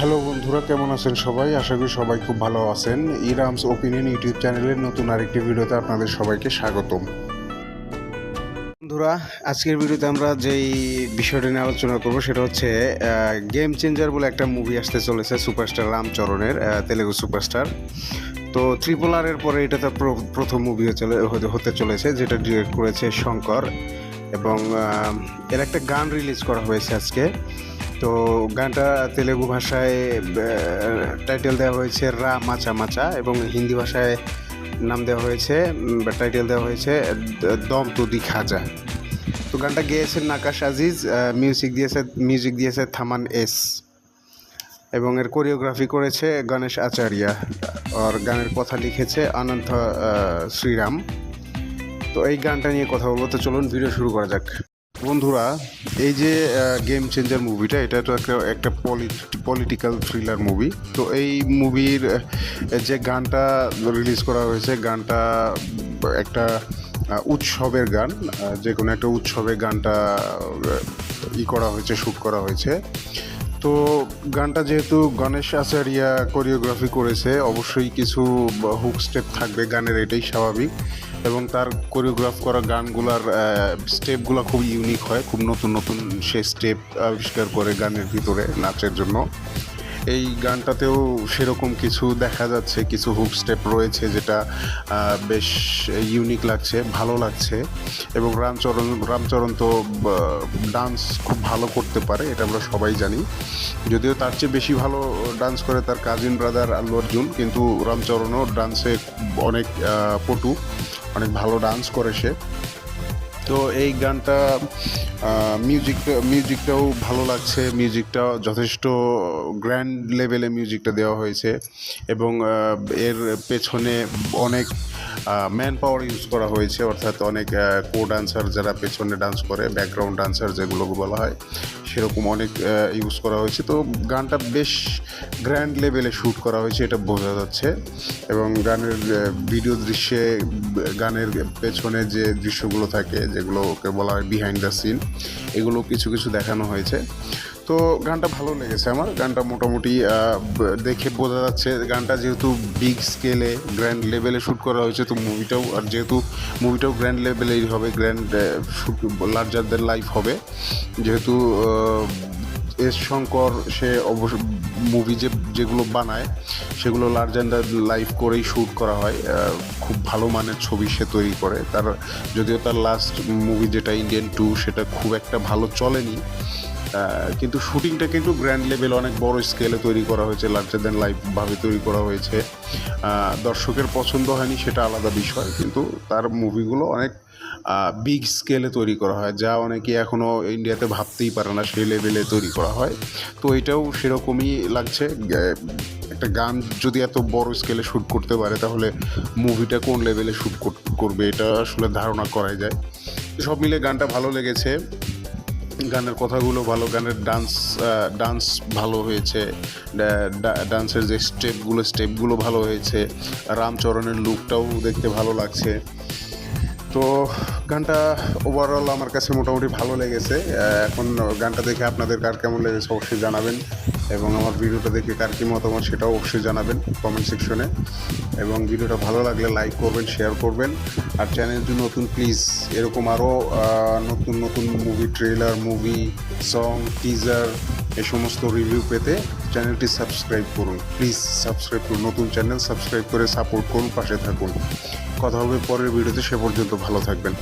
Hello বন্ধুরা, কেমন আছেন সবাই? আশা করি সবাই খুব ভালো আছেন। ইরামস ওপিনিয়ন ইউটিউব চ্যানেলের নতুন আরেকটি ভিডিওতে আপনাদের সবাইকে স্বাগতম। বন্ধুরা, আজকের ভিডিওতে আমরা যেই বিষয়টা নিয়ে আলোচনা করব সেটা হচ্ছে গেম চেঞ্জার বলে একটা মুভি আসতে চলেছে সুপারস্টার রামচরণের তেলেগু সুপারস্টার তো ট্রিপল আর এর পরে এটা তার প্র- প্রথম মুভি হতে চলেছে, যেটা ডিরেক্ট করেছে শঙ্কর। এবং এর একটা গান রিলিজ করা হয়েছে আজকে। তো গানটা তেলেগু ভাষায় টাইটেল দেওয়া হয়েছে রা মাচা মাচা এবং হিন্দি ভাষায় নাম দেওয়া হয়েছে টাইটেল দেওয়া হয়েছে দম তুদি খাজা। তো গানটা গেয়েছেন নাকাশ আজিজ মিউজিক দিয়েছে মিউজিক দিয়েছে থামান এস। এবং এর কোরিওগ্রাফি করেছে গণেশ আচার্যা। আর গানের কথা লিখেছে অনন্ত শ্রীরাম। তো এই গানটা নিয়ে কথা বলব। তো চলুন ভিডিও শুরু করা যাক। বন্ধুরা, এই যে গেম চেঞ্জার মুভিটা এটা তো একটা একটা পলিটিক্যাল থ্রিলার মুভি তো এই মুভির যে গানটা রিলিজ করা হয়েছে, গানটা একটা উৎসবের গান যে কোনো একটা উৎসবে গানটা ই করা হয়েছে শ্যুট করা হয়েছে। তো গানটা যেহেতু গণেশ আচারিয়া কোরিওগ্রাফি করেছে, অবশ্যই কিছু হুক স্টেপ থাকবে গানের, এটাই স্বাভাবিক। এবং তার কোরিওগ্রাফ করা গানগুলার স্টেপগুলো খুব ইউনিক হয়, খুব নতুন নতুন সে স্টেপ আবিষ্কার করে গানের ভিতরে নাচের জন্য। এই গানটাতেও সেরকম কিছু দেখা যাচ্ছে, কিছু হুক স্টেপ রয়েছে যেটা বেশ ইউনিক লাগছে, ভালো লাগছে। এবং রামচরণ রামচরণ তো ডান্স খুব ভালো করতে পারে, এটা আমরা সবাই জানি। যদিও তার চেয়ে বেশি ভালো ডান্স করে তার কাজিন ব্রাদার আল্লু অর্জুন, কিন্তু রামচরণও ডান্সে অনেক পটু, অনেক ভালো ডান্স করে সে। তো এই গানটা মিউজিক মিউজিকটাও ভালো লাগছে। মিউজিকটা যথেষ্ট গ্র্যান্ড লেভেলে মিউজিকটা দেওয়া হয়েছে এবং এর পেছনে অনেক ম্যান পাওয়ার ইউজ করা হয়েছে। অর্থাৎ অনেক কো ডান্সার যারা পেছনে ডান্স করে ব্যাকগ্রাউন্ড ডান্সার যেগুলো বলা হয় সেরকম অনেক ইউজ করা হয়েছে। তো গানটা বেশ গ্র্যান্ড লেভেলে শ্যুট করা হয়েছে, এটা বোঝা যাচ্ছে। এবং গানের ভিডিও দৃশ্যে, গানের পেছনে যে দৃশ্যগুলো থাকে যেগুলোকে বলা হয় বিহাইন্ড দ্য সিন এগুলো কিছু কিছু দেখানো হয়েছে। তো গানটা ভালো লেগেছে আমার। গানটা মোটামুটি দেখে বোঝা যাচ্ছে গানটা যেহেতু বিগ স্কেলে গ্র্যান্ড লেভেলে শ্যুট করা হয়েছে, তো মুভিটাও আর যেহেতু মুভিটাও গ্র্যান্ড লেভেলেই হবে grand shoot larger than life হবে। যেহেতু এস শঙ্কর সে অবশ্য মুভি যে, যেগুলো বানায়, সেগুলো লার্জার দ্য লাইফ করেই শ্যুট করা হয়। খুব ভালো মানের ছবি সে তৈরি করে। তার, যদিও তার লাস্ট মুভি যেটা ইন্ডিয়ান টু সেটা খুব একটা ভালো চলেনি। কিন্তু শুটিংটা কিন্তু গ্র্যান্ড লেভেল অনেক বড় স্কেলে তৈরি করা হয়েছে লার্জার দেন লাইফ ভাবে তৈরি করা হয়েছে। দর্শকের পছন্দ হয়নি, সেটা আলাদা বিষয়। কিন্তু তার মুভিগুলো অনেক বিগ স্কেলে তৈরি করা হয়, যা অনেকে এখনও ইন্ডিয়াতে ভাবতেই পারে না সেই লেভেলে তৈরি করা হয়। তো এটাও সেরকমই লাগছে। একটা গান যদি এত বড় স্কেলে শ্যুট করতে পারে, তাহলে মুভিটা কোন লেভেলে শ্যুট করবে, এটা আসলে ধারণা করাই যায়। সব মিলে গানটা ভালো লেগেছে। গানের কথাগুলো, ভালো গানের ডান্স ডান্স ভালো হয়েছে ডান্সের যে স্টেপগুলো স্টেপগুলো ভালো হয়েছে, রামচরণের লুকটাও দেখতে ভালো লাগছে। তো গানটা ওভারঅল আমার কাছে মোটামুটি ভালো লেগেছে। এখন গানটা দেখে আপনাদের কার কেমন লেগেছে অবশ্যই জানাবেন। এবং আমার ভিডিওটা দেখে কার কী মতামত সেটাও অবশ্যই জানাবেন কমেন্ট সেকশনে এবং ভিডিওটা ভালো লাগলে লাইক করবেন শেয়ার করবেন। আর চ্যানেলটি নতুন প্লিজ এরকম আরও নতুন নতুন movie trailer movie song teaser এ সমস্ত রিভিউ পেতে চ্যানেলটি সাবস্ক্রাইব করুন। প্লিজ সাবস্ক্রাইব করুন। নতুন চ্যানেল সাবস্ক্রাইব করে সাপোর্ট করুন, পাশে থাকুন। কথা হবে পরের ভিডিওতে, সে পর্যন্ত ভালো থাকবেন।